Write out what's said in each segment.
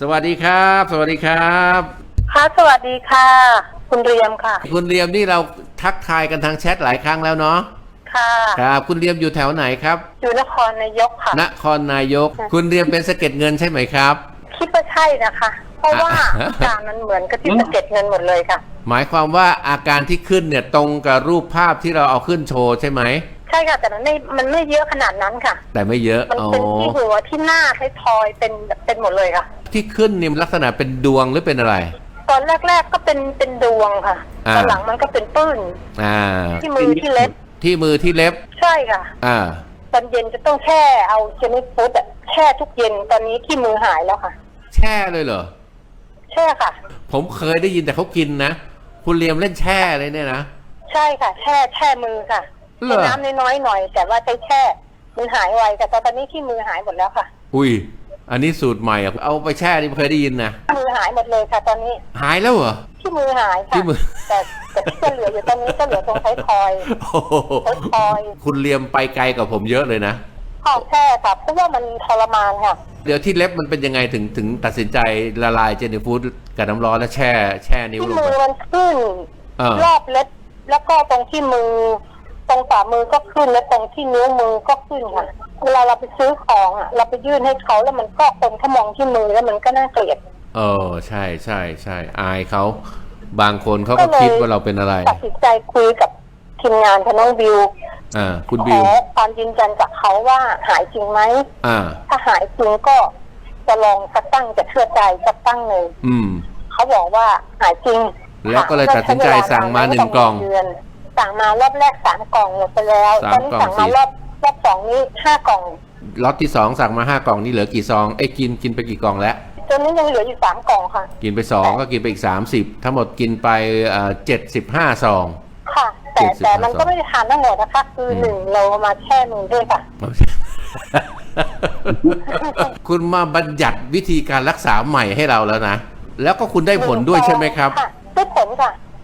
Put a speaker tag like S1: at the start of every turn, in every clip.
S1: สวัสดีครับ สวัสดีครับ
S2: ค่ะ สวัสดีค่ะ คุณเรียมค่ะ
S1: คุณเรียมนี่เราทักทายกันทางแชทหลายครั้งแล้วเนาะ
S2: ค่ะ
S1: ครับคุณเรียมอยู่แถวไหนครับ
S2: อยู่นครนายกค่ะ
S1: นครนายก คุณเรียมเป็นสะเก็ดเงินใช่ไหมครับ
S2: คิดว่าใช่นะคะ เพราะว่า
S1: อะ
S2: อาการมันเหมือนกับที่สะเก็ดเงินหมดเลยค่ะ
S1: หมายความว่าอาการที่ขึ้นเนี่ยตรงกับรูปภาพที่เราเอาขึ้นโชว์ใช่ไหม
S2: ใช่ค่ะแต่มันไม่ มันไม่เยอะขนาดนั้นค่ะ
S1: แต่ไม่เยอะ
S2: มัน
S1: อ๋อ
S2: เป็นที่หัวที่หน้าท้ายทอยเป็นเป็นหมดเลยค่ะ
S1: ที่ขึ้นเนี่ยลักษณะเป็นดวงหรือเป็นอะไร
S2: ตอนแรก ๆก็เป็นเป็นดวงค่ะ
S1: อ่า
S2: ตอนหลังมันก็เป็นปื้น
S1: อ่า
S2: ที่มือที่เล็บ
S1: ที่มือที่เล็บ
S2: ใช่ค่ะ
S1: อ่า
S2: ตอนเย็นจะต้องแช่เอาเจนิฟูดอะแช่ทุกเย็นตอนนี้ที่มือหายแล้วค่ะ
S1: แช่เลยเหรอ
S2: แช่ค่ะ
S1: ผมเคยได้ยินแต่เขากินนะ คุณเรียมเล่นแช่เลยเนี่ยนะ
S2: ใช่ค่ะ แช่แช่มือค่ะ
S1: เหรอ
S2: ใช้น้ำน้อยๆหน่อย แต่ว่าใช้แช่มือหายไวแต่ตอนนี้ที่มือหายหมดแล้วค่ะ
S1: อุ้ย อันนี้สูตรใหม่อะเอาไปแช่นี่ไม่เคยได้ยินนะ
S2: มือหายหมดเลยค่ะตอนนี้
S1: หายแล้วเหรอ
S2: ที่มือหายค่ะ
S1: ที่มือ
S2: แต่แต่ที่จะเหลืออยู่ตอนนี้ก็เหลือตรงท้ายทอย
S1: โอ้โห
S2: ท้ายทอย
S1: คุณเรียมไปไกลกว่าผมเยอะเลยนะ
S2: ข้าวแช่ค่ะเพราะว่ามันทรมานค่ะ
S1: เดี๋ยวที่เล็บมันเป็นยังไงถึงถึงตัดสินใจละลายเจนิฟูดกับน้ำร้อนแล้วแช่แช่นิ้ว
S2: ที่
S1: ลง
S2: มื
S1: ไป
S2: อมันขึ้น
S1: เออ
S2: รอบเล็บแล้วก็ตรงที่มือ ตรงฝ่ามือก็ขึ้นและตรงที่นิ้วมือก็ขึ้นค่ะ เวลาเราไปซื้อของอะเราไปยื่นให้เขาแล้วมันก็คนเขามองที่มือแล้วมันก็น่าเกลียด
S1: เออใช่ใช่ใช่อายเขาบางคนเขาก็คิดว่าเราเป็นอะไร
S2: ตัดสินใจคุยกับทีมงานทน้องบิว
S1: อ่า คุณ
S2: ข
S1: บิ
S2: อ
S1: ว
S2: ความยืนยันจากเขาว่าหายจริงไหม
S1: อ่า
S2: ถ้าหายจริงก็จะลองสักตั้งจะเชื่อใจสักตั้งหนึ่ง
S1: อืม
S2: เขาบอกว่าหายจริง
S1: แล้วก็เลยตัดสินใจสั่งมาหนึ่งกล่อง
S2: เดือน สั่งมารอบแรกสามกล่องหมดไปแล้ว
S1: สาม
S2: ตอนนี้
S1: กล่อง
S2: สั่งมา
S1: สี่
S2: รอบรอบสองนี้ห้ากล่อง
S1: ล็อตที่สองสั่งมาห้ากล่องนี่เหลือกี่ซองเอ้ยกินกินไปกี่กล่องแล้ว
S2: จนนี้ยังเหลืออยู่สามกล่องค่ะ
S1: กินไปสองก็กินไปอีกสามสิบทั้งหมดกินไปเจ็ดสิบห้าซอง
S2: ค่ะ แต่
S1: เจ็ดสิบ
S2: แต่มัน
S1: ห้า
S2: ก็
S1: ซอง
S2: ไม่ได้ทานทั้งหมดนะคะ คืออ
S1: ม
S2: หนึ่งเราเอามาแช่มือด้วยค่ะ
S1: คุณมาบัญญัติวิธีการรักษาใหม่ให้เราแล้วนะ แล้วก็คุณได้ผลด้วยใช่ไหมครับะ
S2: ได้ผลค่ะ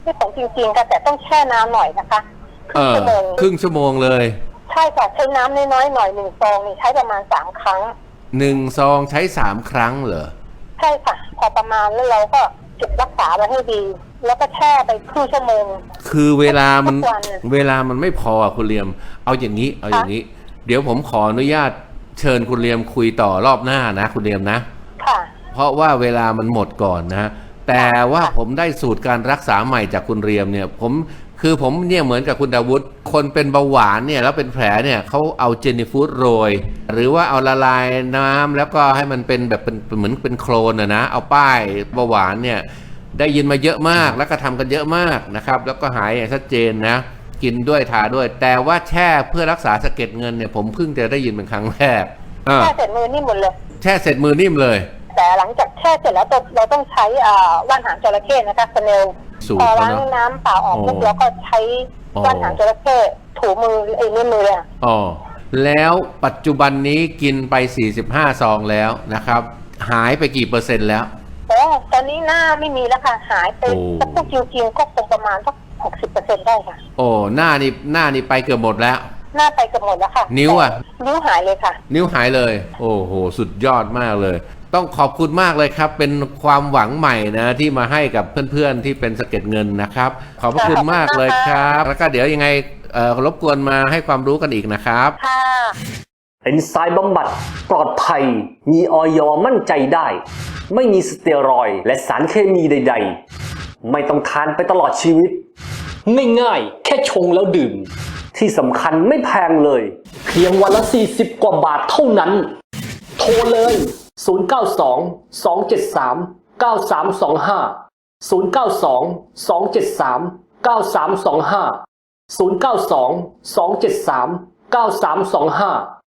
S2: ได้ผลจริงๆค่ะแต่ต้องแช่น้ำหน่อยนะคะค
S1: เอ
S2: รึ่ง
S1: อ
S2: ชั่วโมง
S1: ครึ่งชั่วโมงเลย
S2: ใช่ค่ะใช้น้ำน้อยๆหน่อยหนึ่งซองนี่ใช้ประมาณสามครั้ง
S1: หนึ่งซองใช้สามครั้งเหรอ
S2: ใช่ค่ะ พอประมาณแล้วเราก็เก็บรักษาไว้ให้ดี แล้วก็แช่ไปครึ่งชั่วโมง
S1: คือเวลามัน
S2: ทุกวัน
S1: เวลามันไม่พออะคุณเลียม เอาอย่างนี้ เอาอย่างนี้ เดี๋ยวผมขออนุญาตเชิญคุณเลียมคุยต่อรอบหน้านะ คุณเลียมนะ
S2: ค่ะ
S1: เพราะว่าเวลามันหมดก่อนนะ แต่ว่าผมได้สูตรการรักษาใหม่จากคุณเรียมเนี่ยผมคือผมเนี่ยเหมือนกับคุณดาวุฒิคนเป็นเบาหวานเนี่ยแล้วเป็นแผลเนี่ยเขาเอาเจนิฟูดโรย หรือว่าเอาละลายน้ำแล้วก็ให้มันเป็นแบบเป็นเหมือนเป็นโคลนอะนะ เอาป้ายเบาหวานเนี่ยได้ยินมาเยอะมากแล้วก็ทำกันเยอะมากนะครับ แล้วก็หายอย่างชัดเจนนะ กินด้วยทาด้วย แต่ว่าแช่เพื่อรักษาสะเก็ดเงินเนี่ยผมเพิ่งจะได้ยินเป็นครั้งแรกเออ
S2: แช่เสร็จมือนี่หมดเลย
S1: แช่เสร็จมือนิ่มเลย
S2: แต่หลังจากแช่เสร็จแล้วเราเราต้องใช้อ่าว่านหางจระเข้นะคะสเนล
S1: สูต
S2: พ
S1: ร
S2: อ
S1: แล้ว
S2: ล้าง
S1: เนอะ
S2: น้ำเปล่าออก
S1: อ๋อ
S2: ปุ๊บเราก็ใช้
S1: อ๋อ
S2: ว่านหางจระเข้ถูมือไอ้นี่มืออะ
S1: อ๋อแล้วปัจจุบันนี้กินไป 45 ซองแล้วนะครับ หายไปกี่เปอร์เซ็นต์แล้ว
S2: โอ้ตอนนี้หน้าไม่มีแล้วค่ะ หายไป
S1: โอ้
S2: ถ้าพูดจริงๆก็คงประมาณสักหกสิบเปอร์เซ็นได้ค่ะ
S1: โอ้หน้านี่หน้านี่ไปเกือบหมดแล้ว
S2: หน้าไปเกับหมดแล้วค่ะ
S1: นิ้วอะ
S2: แต่นิ้วหายเลยค่ะ
S1: นิ้วหายเลย โอ้โห สุดยอดมากเลย ต้องขอบคุณมากเลยครับ เป็นความหวังใหม่นะที่มาให้กับเพื่อนๆที่เป็นสะเก็ดเงินนะครับ ขอบพระคุณมากเลยครับ แล้วก็เดี๋ยวยังไงเอ่อรบกวนมาให้ความรู้กันอีกนะครับ
S2: ค่ะ
S3: เอนไซม์บำบัดปลอดภัย มีออยอมั่นใจได้ ไม่มีสเตียรอยด์และสารเคมีใด ๆ ไม่ต้องทานไปตลอดชีวิต ง่ายๆ แค่ชงแล้วดื่ม ที่สำคัญไม่แพงเลย เพียงวันละ 40 กว่าบาทเท่านั้น โทรเลย 092 273 9325 092 273 9325 092 273 9325